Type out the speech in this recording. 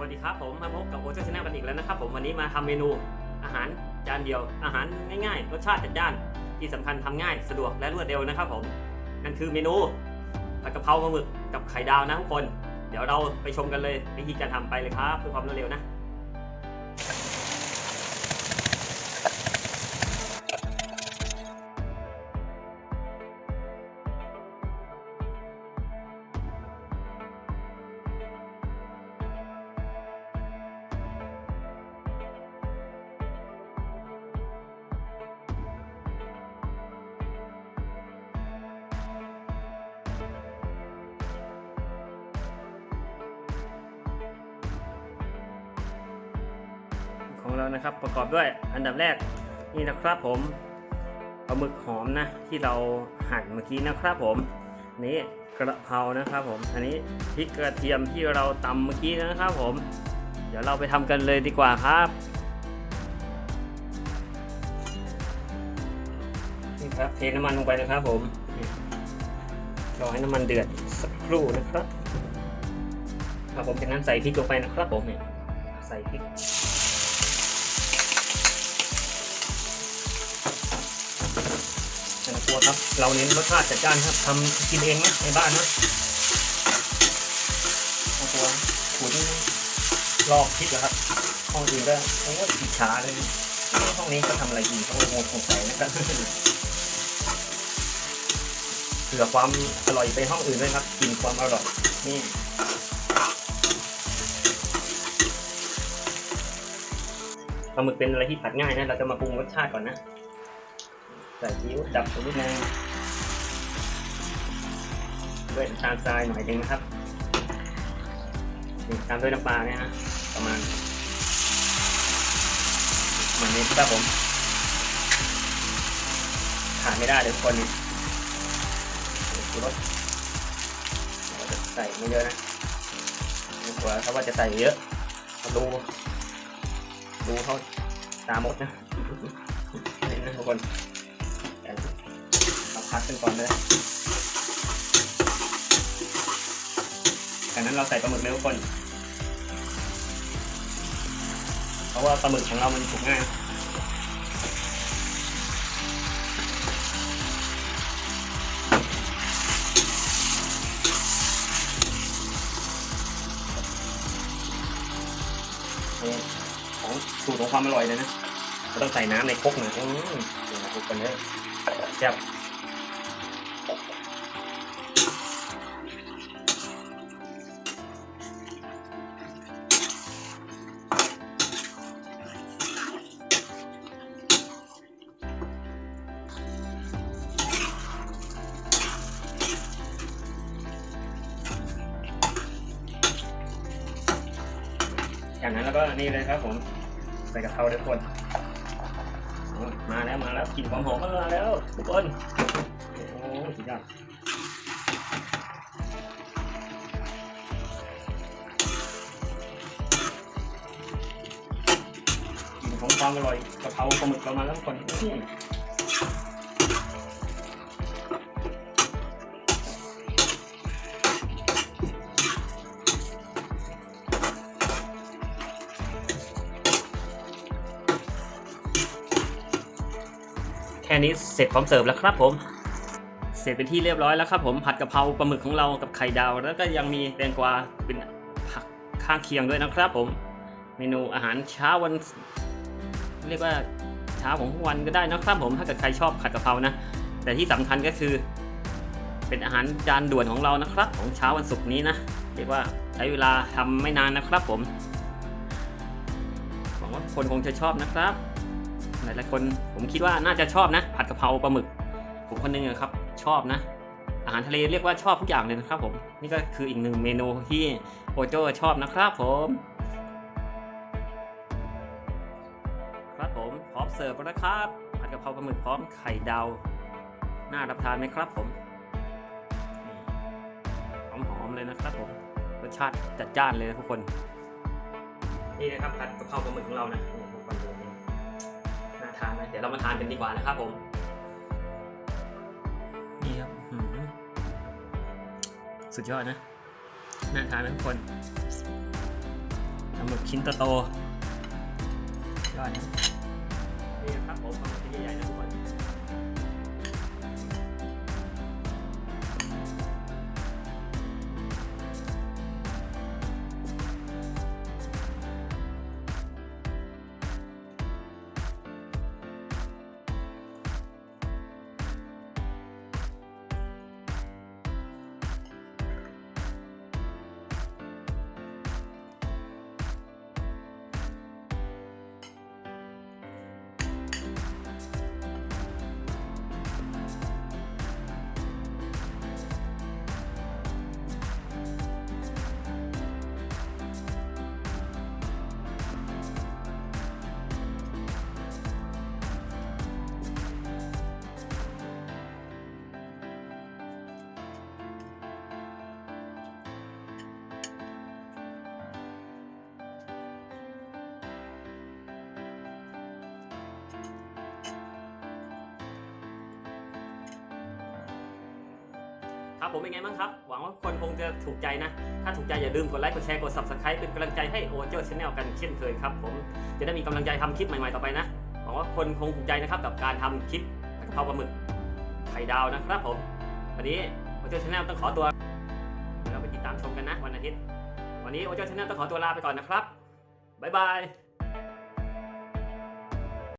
สวัสดีครับผมมาพบกับโอเชอร์ชแนลกันอีกแล้วนะครับผมวันนี้มาทำเมนูอาหารจานเดียว อาหารง่ายๆ รสชาติจัดจ้านที่สำคัญทำง่ายสะดวกและรวดเร็วนะครับผมนั่นคือเมนูผัดกะเพราปลาหมึกกับไข่ดาวนะทุกคน เดี๋ยวเราไปชมกันเลยวิธีการทำไปเลยครับเพื่อความรวดเร็วนะ ของเรานะครับ ประกอบด้วยอันดับแรกนี่นะครับผมปลาหมึกหอมนะ ที่เราหั่นเมื่อกี้นะครับผมนี่กระเพรานะครับผม อันนี้พริกกระเทียมที่เราตำเมื่อกี้นะครับผม เดี๋ยวเราไปทำกันเลยดีกว่าครับนี่ครับเทน้ำมันลงไปนะครับผมรอให้น้ำมันเดือดสักครู่นะครับครับผมจากนั้นใส่พริกลงไปนะครับผมเนี่ยใส่พริก ไม่ต้องกลัวครับ เราเน้นรสชาติจัดจ้านครับทำกินเองนะในบ้านนะไม่ต้องกลัวขุนลอกพิษแล้วครับ ห้องอื่นก็โอ้ยอิจฉาเลยห้องนี้ก็ทำอะไรดีเขางงสงสัยนะครับเผื่อความอร่อยไปห้องอื่นด้วยครับ กินความอร่อยนี่ปลาหมึกเป็นอะไรที่ผัดง่ายนะ เราจะมาปรุงรสชาติก่อนนะ ใส่ซีอิ๊วดับไปนิดนึงด้วยน้ำตาลทรายหน่อยหนึ่งนะครับตามด้วยน้ำปลาเนี่ยฮะประมาณประมันนี้ครับผมขาดไม่ได้เลยทุกคนนี่ชูรสเราจะใส่ไม่เยอะนะไม่กลัวเขาว่าจะใส่เยอะดูดูเขาตามหมดนะนี่นะทุกคน พักขึ้นก่อนเลยจากนั้นเราใส่ปลาหมึกเลยทุกคน เพราะว่าปลาหมึกของเรามันถูกง่ายของสูตรของความอร่อยเลยนะเราต้องใส่น้ำในครกหน่อยอืมนี่นะทุกคนเลยแซ่บ ก็นี่เลยครับผมใส่กะเพราทุกคนอืมาแล้วมาแล้วกลิ่นหอมหอมๆมาแล้วทุกคนโอ้สุดยอดกลิ่นของความอร่อยกะเพราปลาหมึกเรามาแล้วทุกคน ค่นี้เสร็จพร้อมเสิร์ฟแล้วครับผม เสร็จเป็นที่เรียบร้อยแล้วครับผมผัดกะเพราปลาหมึกของเรากับไข่ดาว แล้วก็ยังมีแตงกวาเป็นผักข้างเคียงด้วยนะครับผม เมนูอาหารเช้าวัน เรียกว่าเช้าของวันก็ได้นะครับผมถ้าเกิดใครชอบผัดกะเพรานะ แต่ที่สำคัญก็คือ เป็นอาหารจานด่วนของเรานะครับ ของเช้าวันศุกร์นี้นะเรียกว่าใช้เวลาทำไม่นานนะครับผมหวังว่าคนคงจะชอบนะครับ หลายๆคนผมคิดว่าน่าจะชอบนะ ผัดกะเพราปลาหมึก ผมคนหนึงอะครับ ชอบนะ อาหารทะเลเรียกว่าชอบทุกอย่างเลยนะครับผม นี่ก็คืออีกหนึ่งเมนูที่โอโจชอบนะครับผมครับผมพร้อมเสิร์ฟแล้วนะครับ ผัดกะเพราปลาหมึกพร้อมไข่ดาวน่ารับทานไหมครับผมหอมๆเลยนะครับผมรสชาติจัดจ้านเลยนะทุกคน นี่นะครับผัดกะเพราปลาหมึกของเรานะ เดี๋ยวเรามาทานกันดีกว่านะครับผม นี่ครับอื้อหือสุดยอดนะ น่าทานไหมทุกคนชิ้นโตๆยอดนะนี่ครับผมปลาหมึกชิ้นใหญ่ๆนะทุกคน ครับผมเป็นไงบ้างครับ หวังว่าคนคงจะถูกใจนะ ถ้าถูกใจอย่าลืมกดไลค์กดแชร์กด subscribe เป็นกำลังใจให้โอเจอร์ชาแนลกันเช่นเคยครับผมจะได้มีกำลังใจทำคลิปใหม่ๆต่อไปนะ หวังว่าคนคงถูกใจนะครับกับการทำคลิปกะเพราปลาหมึกไข่ดาวนะครับผมวันนี้โอเจอร์ชาแนลต้องขอตัวเดี๋ยวเราไปติดตามชมกันนะวันอาทิตย์วันนี้โอเจอร์ชาแนลต้องขอตัวลาไปก่อนนะครับบ๊ายบาย